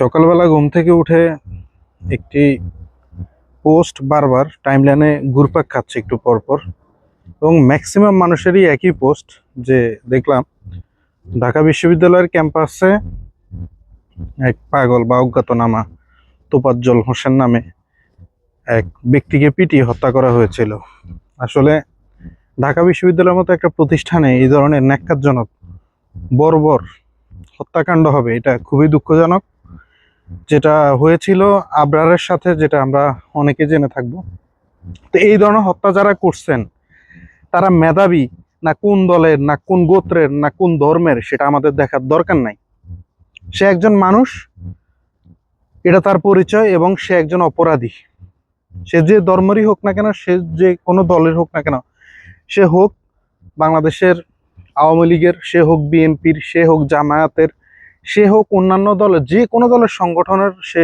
সকালবেলা ঘুম থেকে উঠে একটি পোস্ট বারবার টাইমলাইনে ঘুরপাক খাচ্ছে একটু পরপর। এবং ম্যাক্সিমাম মানুষেরই একই পোস্ট যে দেখলাম ঢাকা বিশ্ববিদ্যালয়ের ক্যাম্পাসে এক পাগল বা অজ্ঞাতনামা তোপাজ্জল হোসেন নামে এক ব্যক্তিকে পিটিয়ে হত্যা করা হয়েছিল। আসলে ঢাকা বিশ্ববিদ্যালয়ের মতো একটা প্রতিষ্ঠানে এই ধরনের ন্যাক্কারজনক বর্বর হত্যাকাণ্ড হবে এটা খুবই দুঃখজনক। যেটা হয়েছিল আবরারের সাথে, যেটা আমরা অনেকে জেনে থাকব। তো এই ধরনের হত্যা যারা করছেন, তারা মেধাবী, না কোন দলের, না কোন গোত্রের, না কোন ধর্মের, সেটা আমাদের দেখার দরকার নাই। সে একজন মানুষ, এটা তার পরিচয় এবং সে একজন অপরাধী। সে যে ধর্মেরই হোক না কেন, সে যে কোনো দলের হোক না কেন, সে হোক বাংলাদেশের আওয়ামী লীগের, সে হোক বিএনপির, সে হোক জামায়াতের সে হোক অন্যান্য দলের যে কোনো দলের সংগঠনের সে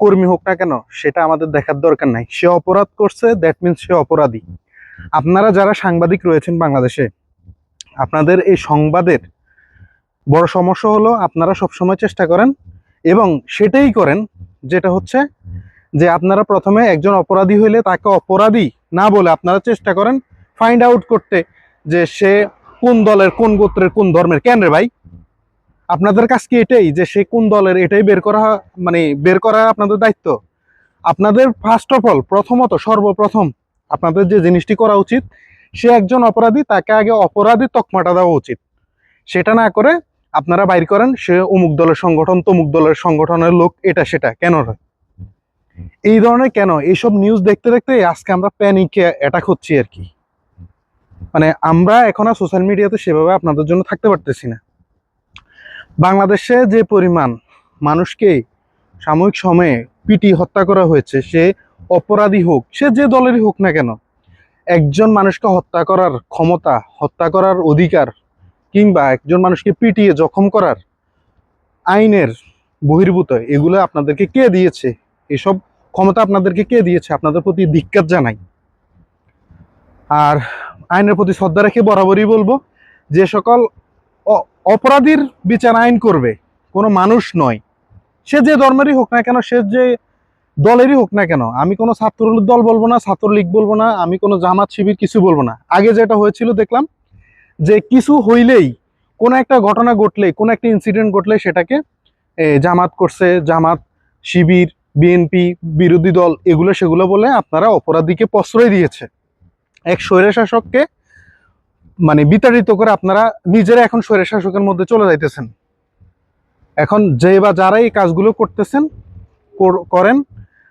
কর্মী হোক না কেন, সেটা আমাদের দেখার দরকার নাই। সে অপরাধ করছে দ্যাট মিনস সে অপরাধী। আপনারা যারা সাংবাদিক রয়েছেন বাংলাদেশে, আপনাদের এই সংবাদের বড় সমস্যা হলো আপনারা সবসময় চেষ্টা করেন এবং সেটাই করেন, যেটা হচ্ছে যে আপনারা প্রথমে একজন অপরাধী হইলে তাকে অপরাধী না বলে আপনারা চেষ্টা করেন ফাইন্ড আউট করতে যে সে কোন দলের, কোন গোত্রের, কোন ধর্মের। কেন রে ভাই? আপনাদের কাজ কি এটাই? যে সে কোন দলের, এটাই বের করা মানে বের করা আপনাদের দায়িত্ব? আপনাদের ফার্স্ট অফ অল প্রথমত, সর্বপ্রথম আপনাদের যে জিনিসটি করা উচিত, সে একজন অপরাধী, তাকে আগে অপরাধী তকমাটা দেওয়া উচিত। সেটা না করে আপনারা বাইর করেন, সে অমুক দলের সংগঠন, তমুক দলের সংগঠনের লোক, এটা সেটা, কেন এই ধরনের কেন? এইসব নিউজ দেখতে দেখতে আজকে আমরা প্যানিকে অ্যাটাক হচ্ছি আর কি। মানে আমরা এখন আর সোশ্যাল মিডিয়াতে সেভাবে আপনাদের জন্য থাকতে পারতেছি না। বাংলাদেশে যে পরিমাণ মানুষকে সাময়িক সময়ে পিটি হত্যা করা হয়েছে, সে অপরাধী হোক, সে যে দলেরই হোক না কেন, একজন মানুষকে হত্যা করার ক্ষমতা, হত্যা করার অধিকার কিংবা একজন মানুষকে পিটিয়ে জখম করার আইনের বহির্ভূত, এগুলো আপনাদেরকে কে দিয়েছে? এসব ক্ষমতা আপনাদেরকে কে দিয়েছে? আপনাদের প্রতি ধিক্কার জানাই। আর আইনের প্রতি শ্রদ্ধা রেখে বরাবরই বলব, যে সকল অপরাধীর বিচার আইন করবে, কোনো মানুষ নয়। সে যে ধর্মেরই হোক না কেন, সে যে দলেরই হোক না কেন, আমি কোনো ছাত্র দল বলব না, ছাত্রলীগ বলব না, আমি কোনো জামাত শিবির কিছু বলব না। আগে যেটা হয়েছিল দেখলাম, যে কিছু হইলেই, কোনো একটা ঘটনা ঘটলেই, কোনো একটা ইনসিডেন্ট ঘটলে সেটাকে জামাত করছে, জামাত শিবির বিএনপি বিরোধী দল, এগুলো সেগুলো বলে আপনারা অপরাধীকে প্রশ্রয় দিয়েছে। এক স্বৈরশাসককে মানে বিতাড়িত করে আপনারা নিজেরা এখন স্বৈরশাসকের মধ্যে চলে যাইতেছেন। এখন যে বা যারা এই কাজগুলো করতেছেন করেন,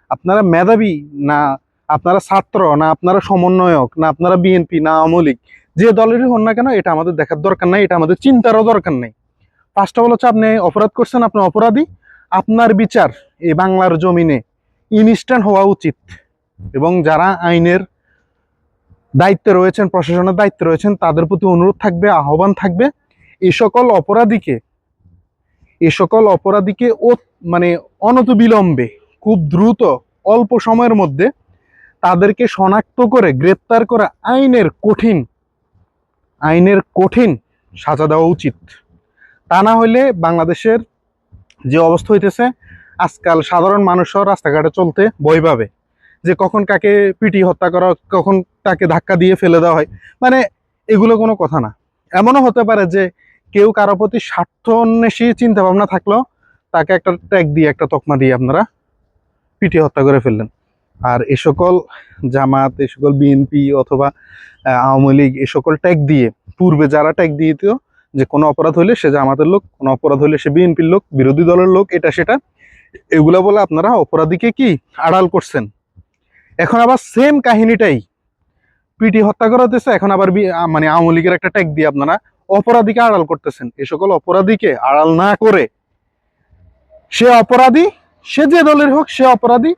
আপনারা মেধাবী না আপনারা ছাত্র, না আপনারা সমন্বয়ক, না আপনারা বিএনপি, না আওয়ামী যে দলেরই হন না কেন, এটা আমাদের দেখার দরকার নাই, এটা আমাদের চিন্তারও দরকার নেই। অল হচ্ছে আপনি অপরাধ করছেন, আপনি অপরাধী, আপনার বিচার এই বাংলার জমিনে ইনস্ট্যান্ট হওয়া উচিত। এবং যারা আইনের দায়িত্বে রয়েছেন, প্রশাসনের দায়িত্বে রয়েছেন, তাদের প্রতি অনুরোধ থাকবে, আহ্বান থাকবে। এ সকল অপরাধীকে, এ সকল অপরাধীকে ও মানে অনত বিলম্বে খুব দ্রুত, অল্প সময়ের মধ্যে তাদেরকে শনাক্ত করে, গ্রেপ্তার করে আইনের কঠিন আইনের কঠিন সাজা দেওয়া উচিত। তা না হলে বাংলাদেশের যে অবস্থা হইতেছে, আজকাল সাধারণ মানুষও রাস্তাঘাটে চলতে পাবে। যে কখন কাকে পিটি হত্যা করা, কখন তাকে ধাক্কা দিয়ে ফেলে দেওয়া হয়। মানে এগুলো কোনো কথা না। এমনও হতে পারে যে কেউ কারও প্রতি স্বার্থ অন্বেষী চিন্তা ভাবনা থাকলেও তাকে একটা ট্যাগ দিয়ে, একটা তকমা দিয়ে আপনারা পিটি হত্যা করে ফেললেন। আর এ সকল জামাত, এ সকল বিএনপি অথবা আওয়ামী লীগ এ সকল ট্যাগ দিয়ে, পূর্বে যারা ট্যাগ দিয়েত যে কোনো অপরাধ হলে সে জামাতের লোক, কোনো অপরাধ হলে সে বিএনপির লোক, বিরোধী দলের লোক, এটা সেটা, এগুলা বলে আপনারা অপরাধীকে কি আড়াল করছেন? এখন আবার সেম কাহিনীটাই। পিটি হত্যা করা হতেছে এখন আবার মানে আওয়ামী লীগের একটা ট্যাগ দিয়ে আপনারা অপরাধীকে আড়াল করতেছেন। এই সকল অপরাধীকে আড়াল না করে সে অপরাধী, সে যে দলের হোক, সে অপরাধী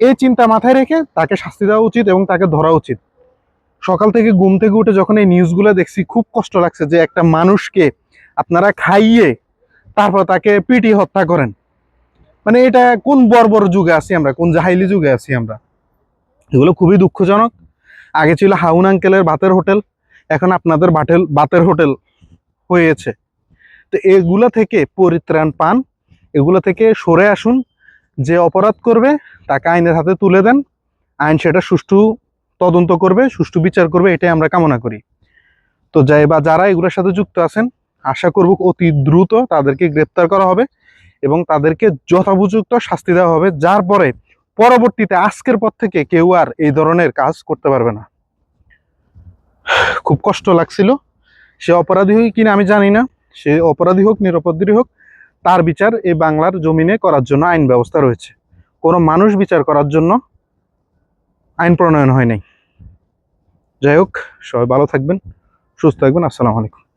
এই চিন্তা মাথায় রেখে তাকে শাস্তি দেওয়া উচিত এবং তাকে ধরা উচিত। সকাল থেকে ঘুম থেকে উঠে যখন এই নিউজগুলো দেখছি, খুব কষ্ট লাগছে যে একটা মানুষকে আপনারা খাইয়ে তারপর তাকে পিটি হত্যা করেন। মানে এটা কোন বর্বর যুগে আছি আমরা, কোন জাহাইলি যুগে আছি আমরা? এগুলো খুবই দুঃখজনক। আগে ছিল হাউন আঙ্কেলের ভাতের হোটেল, এখন আপনাদের বাটেল বাতের হোটেল হয়েছে। তো এগুলো থেকে পরিত্রাণ পান, এগুলো থেকে সরে আসুন। যে অপরাধ করবে তাকে আইনের হাতে তুলে দেন। আইন সেটা সুষ্ঠু তদন্ত করবে, সুষ্ঠু বিচার করবে, এটাই আমরা কামনা করি। তো যাই বা যারা এগুলোর সাথে যুক্ত আছেন, আশা করব অতি দ্রুত তাদেরকে গ্রেপ্তার করা হবে এবং তাদেরকে যথোপযুক্ত শাস্তি দেওয়া হবে। যার পরে পরবর্তীতে আজকের পর থেকে কেউ আর এই ধরনের কাজ করতে পারবে না। খুব কষ্ট লাগছিল। সে অপরাধী হোক কিনা আমি জানি না। সে অপরাধী হোক নিরাপরাধী হোক, তার বিচার এই বাংলার জমিনে করার জন্য আইন ব্যবস্থা রয়েছে। কোনো মানুষ বিচার করার জন্য আইন প্রণয়ন হয় নাই। যাই হোক, সবাই ভালো থাকবেন, সুস্থ থাকবেন। আসসালামু আলাইকুম।